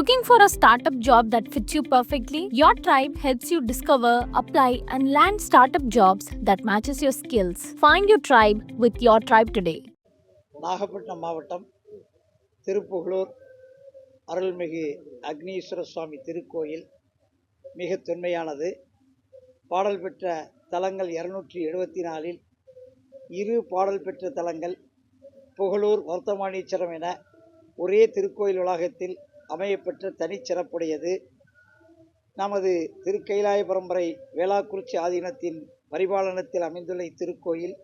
Looking for a startup job that fits you perfectly? Your tribe helps you discover, apply, and land startup jobs that matches your skills. Find your tribe with your tribe today. Nagapattinam மாவட்டம் திருப்புகலூர் அருள்மிகு அக்னீஸ்வர சுவாமி திருக்கோயில் மிக தொன்மையானது பாடல் பெற்ற தலங்கள் இருநூற்றி எழுபத்தி நாலில் இரு பாடல் பெற்ற தலங்கள் புகழூர் வர்த்தமானீச்சரம் என ஒரே திருக்கோயில் வளாகத்தில் அமையப்பெற்ற தனிச்சிறப்புடையது நமது திருக்கைலாய பரம்பரை வேளாக்குறிச்சி ஆதீனத்தின் பரிபாலனத்தில் அமைந்துள்ள இத்திருக்கோயில்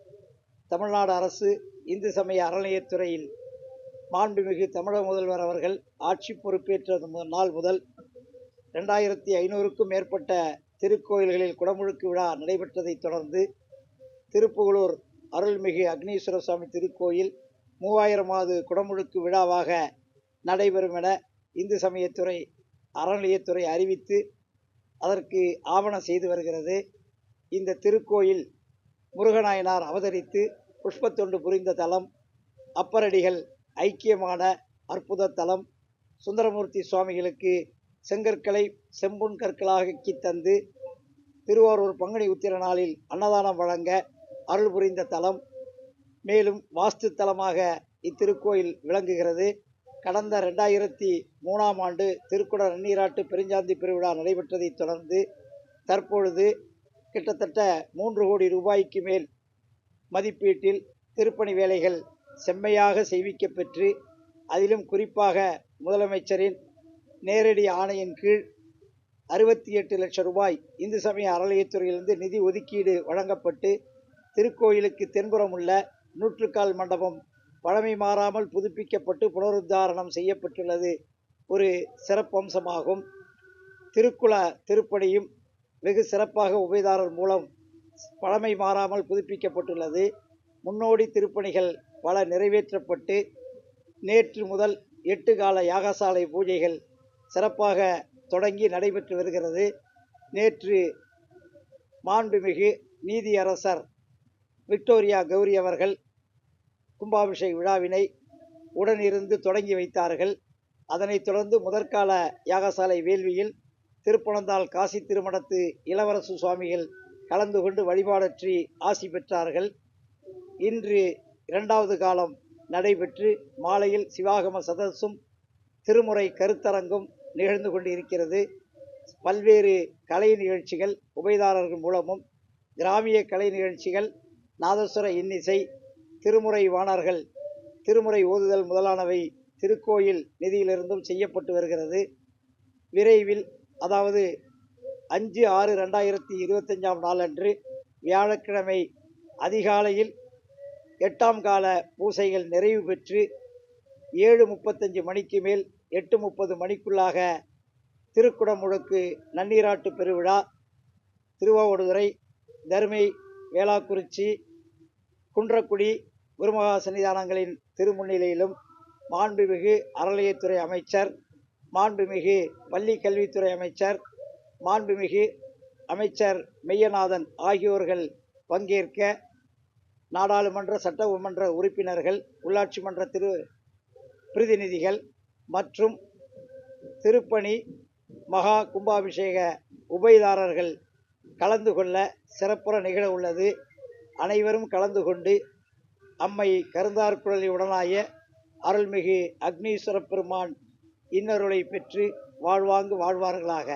தமிழ்நாடு அரசு இந்து சமய அறநிலையத்துறையில் மாண்புமிகு தமிழக முதல்வர் அவர்கள் ஆட்சி பொறுப்பேற்ற முதல் நாள் முதல் ரெண்டாயிரத்தி ஐநூறுக்கும் மேற்பட்ட திருக்கோயில்களில் குடமுழுக்கு விழா நடைபெற்றதைத் தொடர்ந்து திருப்புகலூர் அருள்மிகு அக்னீஸ்வர சுவாமி திருக்கோயில் மூவாயிரமாவது குடமுழுக்கு விழாவாக நடைபெறும் என இந்து சமயத்துறை அறநிலையத்துறை அறிவித்து அதற்கு ஆவணம் செய்து வருகிறது. இந்த திருக்கோயில் முருகநாயனார் அவதரித்து புஷ்பத்தொண்டு புரிந்த தலம் அப்பரடிகள் ஐக்கியமான அற்புத தலம் சுந்தரமூர்த்தி சுவாமிகளுக்கு செங்கற்களை செம்பொன் கற்களாக்கி தந்து திருவாரூர் பங்குனி உத்திர நாளில் அன்னதானம் வழங்க அருள் புரிந்த தலம். மேலும் வாஸ்து தலமாக இத்திருக்கோயில் விளங்குகிறது. கடந்த ரெண்டாயிரத்தி மூணாம் ஆண்டு திருக்குட நன்னீராட்டு பெருஞ்சாந்தி பெருவிழா நடைபெற்றதைத் தொடர்ந்து தற்பொழுது கிட்டத்தட்ட மூன்று கோடி ரூபாய்க்கு மேல் மதிப்பீட்டில் திருப்பணி வேலைகள் செம்மையாக செய்விக்கப்பெற்று அதிலும் குறிப்பாக முதலமைச்சரின் நேரடி ஆணையின் கீழ் அறுபத்தி எட்டு லட்சம் ரூபாய் இந்து சமய அறநிலையத்துறையிலிருந்து நிதி ஒதுக்கீடு வழங்கப்பட்டு திருக்கோயிலுக்கு தென்புறம் உள்ள நூற்றுக்கால் மண்டபம் பழமை மாறாமல் புதுப்பிக்கப்பட்டு புனருத்தாரணம் செய்யப்பட்டுள்ளது. ஒரு சிறப்பம்சமாகும். திருக்குள திருப்பணியும் வெகு சிறப்பாக உபயதாரர் மூலம் பழமை மாறாமல் புதுப்பிக்கப்பட்டுள்ளது. முன்னோடி திருப்பணிகள் பல நிறைவேற்றப்பட்டு நேற்று முதல் எட்டு கால யாகசாலை பூஜைகள் சிறப்பாக தொடங்கி நடைபெற்று வருகிறது. நேற்று மாண்புமிகு நீதியரசர் விக்டோரியா கௌரி அவர்கள் கும்பாபிஷேக விழாவினை உடனிருந்து தொடங்கி வைத்தார்கள். அதனைத் தொடர்ந்து முதற்கால யாகசாலை வேள்வியில் திருப்பனந்தாள் காசி திருமணத்து இளவரசு சுவாமிகள் கலந்து கொண்டு வழிபாடற்றி ஆசி பெற்றார்கள். இன்று இரண்டாவது காலம் நடைபெற்று மாலையில் சிவாகம சதஸும் திருமுறை கருத்தரங்கும் நிகழ்ந்து கொண்டிருக்கிறது. பல்வேறு கலை நிகழ்ச்சிகள் உபயதாரர்கள் மூலமும் கிராமிய கலை நிகழ்ச்சிகள் நாதஸ்வர இன்னிசை திருமுறை வாணர்கள் திருமுறை ஓதுதல் முதலானவை திருக்கோயில் நிதியிலிருந்தும் செய்யப்பட்டு வருகிறது. விரைவில் அதாவது அஞ்சு ஆறு ரெண்டாயிரத்தி இருபத்தஞ்சாம் நாளன்று வியாழக்கிழமை அதிகாலையில் எட்டாம் கால பூசைகள் நிறைவு பெற்று ஏழு முப்பத்தஞ்சு மணிக்கு மேல் எட்டு முப்பது மணிக்குள்ளாக திருக்குடமுழுக்கு நன்னீராட்டு பெருவிழா திருவாவடுதுறை தருமை வேளாக்குறிச்சி குன்றக்குடி குருமகா சன்னிதானங்களின் திருமுன்னிலையிலும் மாண்புமிகு அறநிலையத்துறை அமைச்சர் மாண்புமிகு பள்ளி கல்வித்துறை அமைச்சர் மாண்புமிகு அமைச்சர் மெய்யநாதன் ஆகியோர்கள் பங்கேற்க நாடாளுமன்ற சட்டமன்ற உறுப்பினர்கள் உள்ளாட்சி மன்ற திரு பிரதிநிதிகள் மற்றும் திருப்பணி மகா கும்பாபிஷேக உபயதாரர்கள் கலந்து கொள்ள சிறப்புற நிகழ உள்ளது. அனைவரும் கலந்து கொண்டு அம்மை கருந்தார்குழலி உடனாய அருள்மிகு அக்னீஸ்வர பெருமான் இன்னருளை பெற்று வாழ்வாங்கு வாழ்வார்களாக.